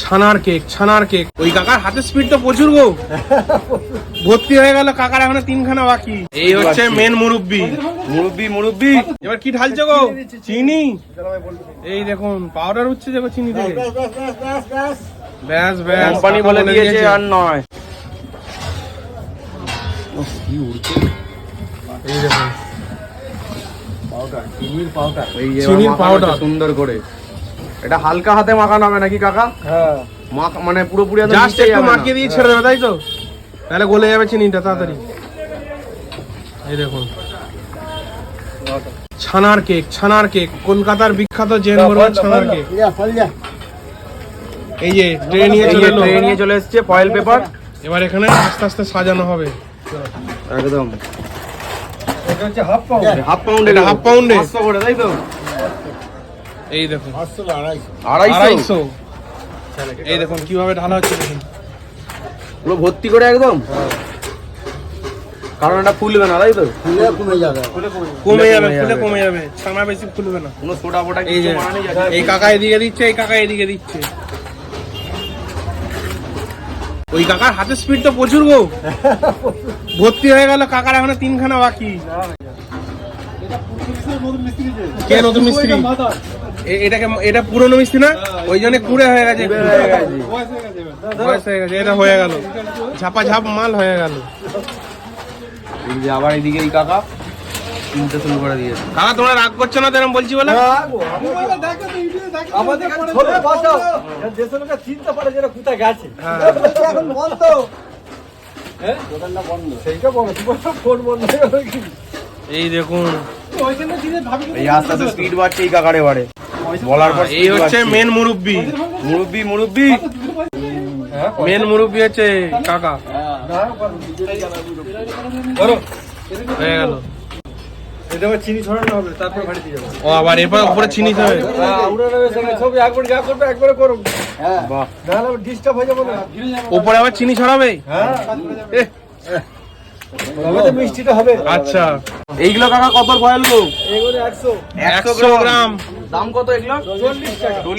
ছানার কেক ছানার কেক। ওই কাকার হাতের স্পিড তো প্রচুর গো। ভর্তি হয়ে গেল কাকার এখনও তিনখানা বাকি। এই হচ্ছে মেন মুরব্বি। মুরব্বি মুরব্বি। এবার কি ঢালছো গো? চিনি? এই দেখুন পাউডার উঠছে দেখো চিনি থেকে। ব্যাস ব্যাস কোম্পানি বলে দিয়েছে আর নয়। এই দেখুন। যে চিনির মাখানো powder। হচ্ছে সুন্দর করে। এটা হালকা হাতে মাখানো হবে নাকি কাকা? হ্যাঁ। মানে পুরোপুরি জাস্ট একটু মাখিয়ে দিয়ে ছেড়ে দেবে তাই তো? তাহলে গলে যাবে চিনিটা তাড়াতাড়ি। এই দেখুন। ছানার কেক ছানার কেক। কলকাতার বিখ্যাত জেন বড়ুয়া ছানার কেক। এই যে ট্রে নিয়ে চলে এলো। tray নিয়ে চলে এসেছে ফয়েল পেপার এবার এখানে আস্তে আস্তে সাজানো হবে। একদম। এটা হচ্ছে হাফ পাউন্ড হাফ পাউন্ড এটা pound এ? পাঁচশো করে তাই তো? এই দেখুন। আড়াইশো। এই দেখুন কীভাবে ঢালা হচ্ছে দেখুন। পুরো ভর্তি করে একদম? কারণ এটা ফুলবে না তাই তো? ফুলে কমে যাবে। কমে যাবে কমে ফুলে যাবে। কমে যাবে। ছানা বেশি ফুলবে না। কোনো সোডা ফোটা এই কিছু যে এই কাকা এদিকে দিচ্ছে এই কাকা এদিকে দিচ্ছে। ওই কাকার হাতের স্পিড তো প্রচুর গো। ভর্তি হয়ে গেল কাকার এখনও তিনখানা বাকি। কে নতুন মিস্ত্রি? এটাকে এটা পুরনো মিস্ত্রি না? ওই জন্য কুড়ে হয়ে গেছে। হয়ে গেছে। বয়স হয়ে গেছে এটা হয়ে গেল। ঝাপা ঝাপ মাল হয়ে গেল। এই যে আবার এদিকে এই কাকা কিনতে শুরু করে দিয়েছে। কাকা তোমরা রাগ করছ না তো এরকম বলছি বলে আমাদের ছোট বাঁচাও যে লোকে চিনতে পারে যেটা কোথায় গেছে। হ্যাঁ। এখন বন্ধ। হ্যাঁ? দোকানটা বন্ধ। সেইটা বলো ফোন বন্ধ গেল কি এই দেখুন। ওইখানে দিনে ভাবি এই আস্তে আস্তে স্পিড বাড়ছে এই কাকারে এবারে। বলার পর এই হচ্ছে মেন মুরব্বি। মুরব্বি মুরব্বি? মেন মুরব্বি হচ্ছে কাকা। করো হয়ে গেল। আবার চিনি ছড়ানো হবে তারপর বাড়িতে যাব। ও আবার এরপর উপরে চিনি দিতে হবে হ্যাঁ উড়ে নেবে সেখানে ছবি একবার যা করবে একবারে করো। হ্যাঁ। বাহ। নাহলে ডিস্টার্ব হয়ে যাব না। উপরে আবার চিনি ছড়াবে? হ্যাঁ। মিষ্টিটা হবে। আচ্ছা। এইগুলো কাকা কত গো? এগুলো একশো। একশো গ্রাম। দাম কত এগুলো?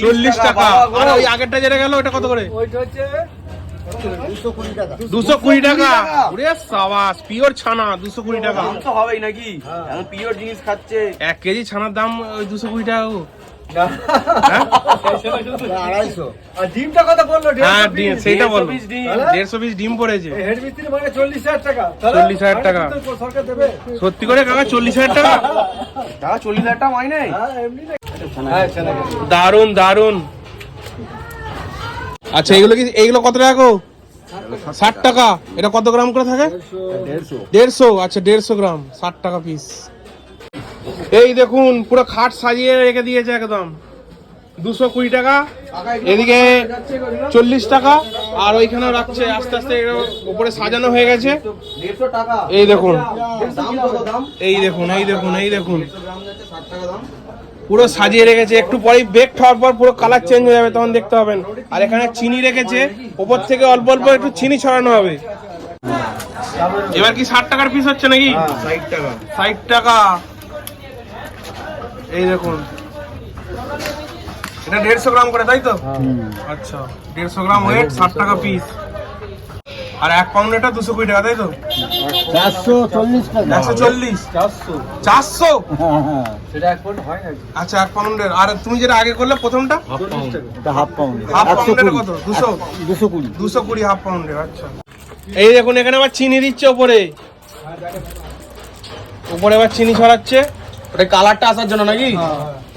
চল্লিশ টাকা। আর ওই আগেরটা যেটা গেল ওটা কত করে? ওইটা হচ্ছে দুশো কুড়ি টাকা? ওরে সাবাস পিওর ছানা দুশো কুড়ি টাকা। তো হবেই নাকি? এখন পিওর জিনিস খাচ্ছে। এক কেজি ছানার দাম ওই দুশো কুড়ি টাকা গো। হ্যাঁ? আড়াইশো। আর ডিমটা কত বলল হ্যাঁ ডিম সেইটা বলো 120 ডিম। দেড়শো পিস ডিম পড়েছে। হেড মিস্ত্রি মানে চল্লিশ হাজার টাকা। তাহলে 40,000 টাকা। আড়াইশো তো সরকার দেবে। সত্যি করে কাকা চল্লিশ হাজার টাকা? টাকা চল্লিশ হাজার টাকা মাইনে হ্যাঁ এমনি না হ্যাঁ দারুণ দারুণ আচ্ছা এগুলো কি এগুলো কত টাকা গো? ষাট টাকা। এটা কত গ্রাম করে থাকে? দেড়শো। আচ্ছা দেড়শো গ্রাম। ষাট টাকা পিস এই দেখুন পুরো খাট সাজিয়ে রেখে দিয়েছে একদম। দুশো কুড়ি টাকা। এদিকে চল্লিশ টাকা। আর ওইখানে রাখছে আস্তে আস্তে উপরে সাজানো হয়ে গেছে। এই দেখুন। দাম এই দেখুন এই দেখুন এই দেখুন। পুরো সাজিয়ে রেখেছে। একটু পরেই বেক হওয়ার পর পুরো কালার চেঞ্জ হয়ে যাবে তখন দেখতে পাবেন। আর এখানে চিনি রেখেছে। ওপর থেকে অল্প অল্প একটু চিনি ছড়ানো হবে। এবার কি ষাট টাকার পিস হচ্ছে নাকি? ষাট টাকা। ষাট টাকা। এই দেখুন। এটা দেড়শো গ্রাম করে তাই তো? আচ্ছা দেড়শো গ্রাম ওয়েট ষাট টাকা পিস আর এক পাউন্ড এটা দুশো কুড়ি টাকা তাই তো? চারশো চল্লিশ টাকা। একশো চল্লিশ? চারশো। চারশো? সেটা এক পয়েন্ট হয় আচ্ছা এক পাউন্ডের। আর তুমি যেটা আগে করলে প্রথমটা? চল্লিশ টাকা। এটা হাফ পাউন্ড। হাফ পাউন্ডের কত? দুশো? দুশো কুড়ি। দুশো কুড়ি হাফ পাউন্ডের আচ্ছা। এই দেখুন এখানে আবার চিনি দিচ্ছে ওপরে। উপরে আবার চিনি ছড়াচ্ছে। ওটা কালারটা আসার জন্য নাকি?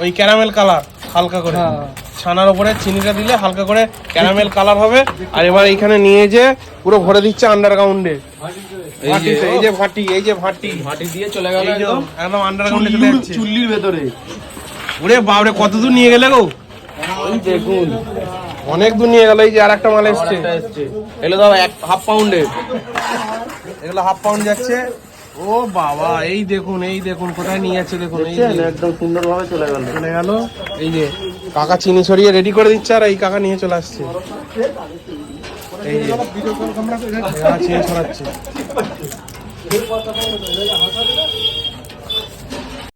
ওই ক্যারামেল কালার হালকা করে। হ্যাঁ। ছানার উপরে চিনিটা দিলে হালকা করে ক্যারামেল কালার হবে। আর এবার এইখানে নিয়ে যে পুরো ভরে দিচ্ছে আন্ডারগ্রাউন্ডে এই যে ভাটি এই যে ভাটি। মাটি দিয়ে চলে গেল একদম। একদম আন্ডারগ্রাউন্ডে চলে যাচ্ছে। চুল্লির ভেতরে। ওরে বাবরে কত দূর নিয়ে গেলে গো? দেখুন। অনেক দূর নিয়ে গেল এই যে আর একটা মাল এসছে। এগুলো দাও এক হাফ পাউন্ডের এগুলো হাফ পাউন্ড যাচ্ছে। ও বাবা এই দেখুন এই দেখুন কোথায় নিয়ে যাচ্ছে দেখুন এই একদম সুন্দর ভাবে চলে গেল। চলে গেল। এই যে কাকা চিনি ছড়িয়ে রেডি করে দিচ্ছে আর এই কাকা নিয়ে চলে আসছে। ছড়াচ্ছে।